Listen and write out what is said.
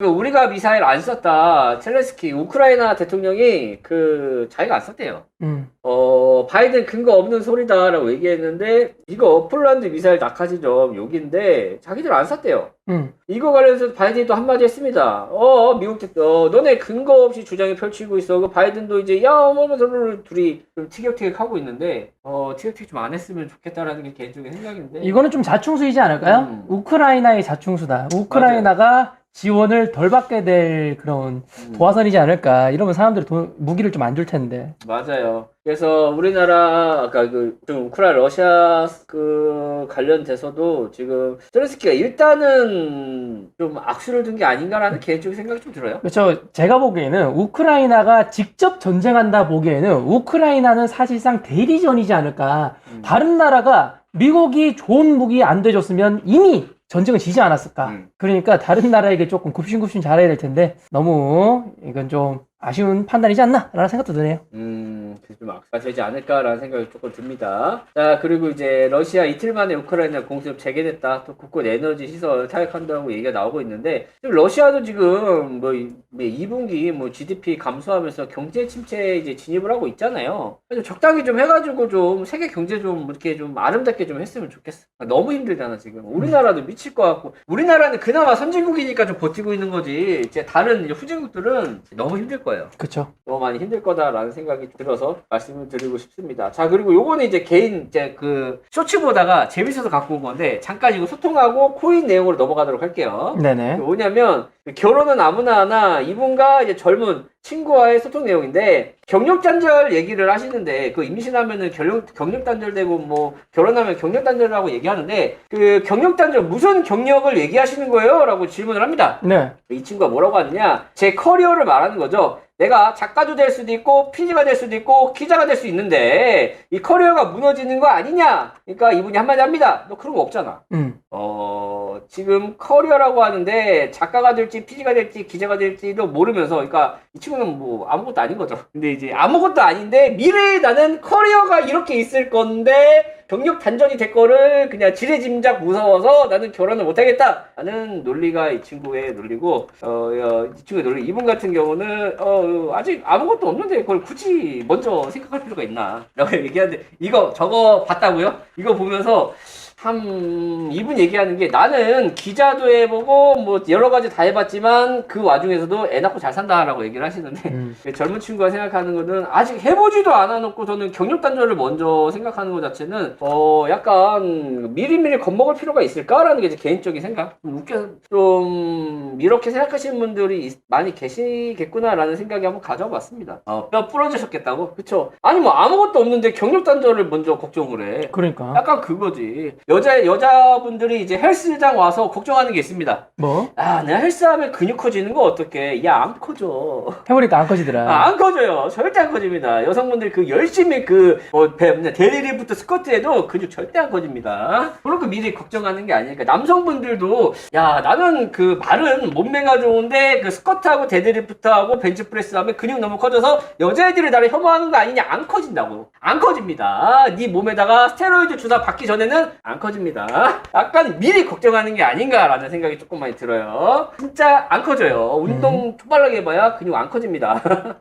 그 우리가 미사일 안 썼다. 첼레스키 우크라이나 대통령이 그 자기가 안 썼대요. 음. 어 바이든 근거 없는 소리다라고 얘기했는데 이거 폴란드 미사일 낙하지점 여기인데 자기들 안 샀대요. 음. 이거 관련해서 바이든이 또 한마디 했습니다. 어, 미국 대, 어, 너네 근거 없이 주장을 펼치고 있어. 그 바이든도 이제, 야, 어머머, 저를 둘이 좀 티격태격 하고 있는데, 어, 티격태격 좀 안 했으면 좋겠다라는 게 개인적인 생각인데. 이거는 좀 자충수이지 않을까요? 음. 우크라이나의 자충수다. 우크라이나가 지원을 덜 받게 될 그런 음, 도화선이지 않을까. 이러면 사람들이 돈- 무기를 좀 안 줄 텐데. 맞아요. 그래서 우리나라, 아까 그, 좀 우크라이나 러시아 그 관련돼서도 지금 zel렌스키가 일단은 좀 악수를 둔 게 아닌가라는 개인적인 생각이 좀 들어요. 그렇죠. 제가 보기에는 우크라이나가 직접 전쟁한다 보기에는 우크라이나는 사실상 대리전이지 않을까. 음. 다른 나라가 미국이 좋은 무기 안 대줬으면 이미 전쟁을 지지 않았을까. 음. 그러니까 다른 나라에게 조금 굽신굽신 잘해야 될 텐데 너무 이건 좀 아쉬운 판단이지 않나? 라는 생각도 드네요. 음, 그 좀 악수가 되지 않을까라는 생각이 조금 듭니다. 자, 그리고 이제 러시아 이틀 만에 우크라이나 공습 재개됐다. 또 국군 에너지 시설 타격한다고 얘기가 나오고 있는데, 지금 러시아도 지금 뭐, 이- 뭐 2분기 뭐 GDP 감소하면서 경제 침체에 이제 진입을 하고 있잖아요. 그래서 적당히 좀 해가지고 좀 세계 경제 좀 이렇게 좀 아름답게 좀 했으면 좋겠어. 너무 힘들잖아, 지금. 우리나라도 미칠 것 같고. 우리나라는 그나마 선진국이니까 좀 버티고 있는 거지. 이제 다른 후진국들은 너무 힘들 거예요. 그쵸. 너무 많이 힘들 거다라는 생각이 들어서 말씀을 드리고 싶습니다. 자, 그리고 요거는 이제 개인 이제 그 쇼츠 보다가 재밌어서 갖고 온 건데 잠깐 이거 소통하고 코인 내용으로 넘어가도록 할게요. 네네. 뭐냐면 결혼은 아무나 하나 이분과 이제 젊은 친구와의 소통 내용인데 경력 단절 얘기를 하시는데 그 임신하면은 경력 경력 단절되고 뭐 결혼하면 경력 단절이라고 얘기하는데 그 경력 단절 무슨 경력을 얘기하시는 거예요?라고 질문을 합니다. 네. 이 친구가 뭐라고 하느냐 제 커리어를 말하는 거죠 내가 작가도 될 수도 있고 PD가 될 수도 있고 기자가 될 수 있는데 이 커리어가 무너지는 거 아니냐? 그러니까 이분이 한마디 합니다. 너 그런 거 없잖아. 음. 어 지금 커리어라고 하는데 작가가 될지 PD가 될지 기자가 될지도 모르면서 그러니까 이 친구는 뭐 아무것도 아닌 거죠. 근데 이제 아무것도 아닌데 미래에 나는 커리어가 이렇게 있을 건데 경력 단절이 될 거를 그냥 지레짐작 무서워서 나는 결혼을 못하겠다 라는 논리가 이 친구의 논리고 어, 어, 이 친구의 논리 이분 같은 경우는 어, 아직 아무것도 없는데 그걸 굳이 먼저 생각할 필요가 있나 라고 얘기하는데 이거 저거 봤다고요? 이거 보면서 참 이분 얘기하는 게 나는 기자도 해보고 뭐 여러 가지 다 해봤지만 그 와중에서도 애 낳고 잘 산다라고 얘기를 하시는데 음. 젊은 친구가 생각하는 거는 아직 해보지도 않아놓고 저는 경력 단절을 먼저 생각하는 것 자체는 어 약간 미리미리 겁먹을 필요가 있을까라는 게 제 개인적인 생각 좀 웃겨 좀 이렇게 생각하시는 분들이 있- 많이 계시겠구나라는 생각이 한번 가져봤습니다 어, 뼈 부러지셨겠다고 그쵸 아니 뭐 아무것도 없는데 경력 단절을 먼저 걱정을 해 그러니까. 약간 그거지 여자 여자분들이 이제 헬스장 와서 걱정하는 게 있습니다 뭐? 아 내가 헬스하면 근육 커지는 거 어떡해 야안 커져 해보니까 안 커지더라. 아, 안 커져요. 절대 안 커집니다. 여성분들 그 열심히 그, 뭐, 배, 뭐냐, 데리리부터 스쿼트 해도 근육 절대 안 커집니다. 그렇게 미리 걱정하는 게 아니니까. 남성분들도, 야, 나는 그 말은 몸매가 좋은데 그 스쿼트하고 데드리프트하고 벤치프레스 하면 근육 너무 커져서 여자애들이 나를 혐오하는 거 아니냐? 안 커진다고. 안 커집니다. 네 몸에다가 스테로이드 주사 받기 전에는 안 커집니다. 약간 미리 걱정하는 게 아닌가라는 생각이 조금 많이 들어요. 진짜 안 커져요. 운동 촉발하게 해봐야 근육 안 커집니다.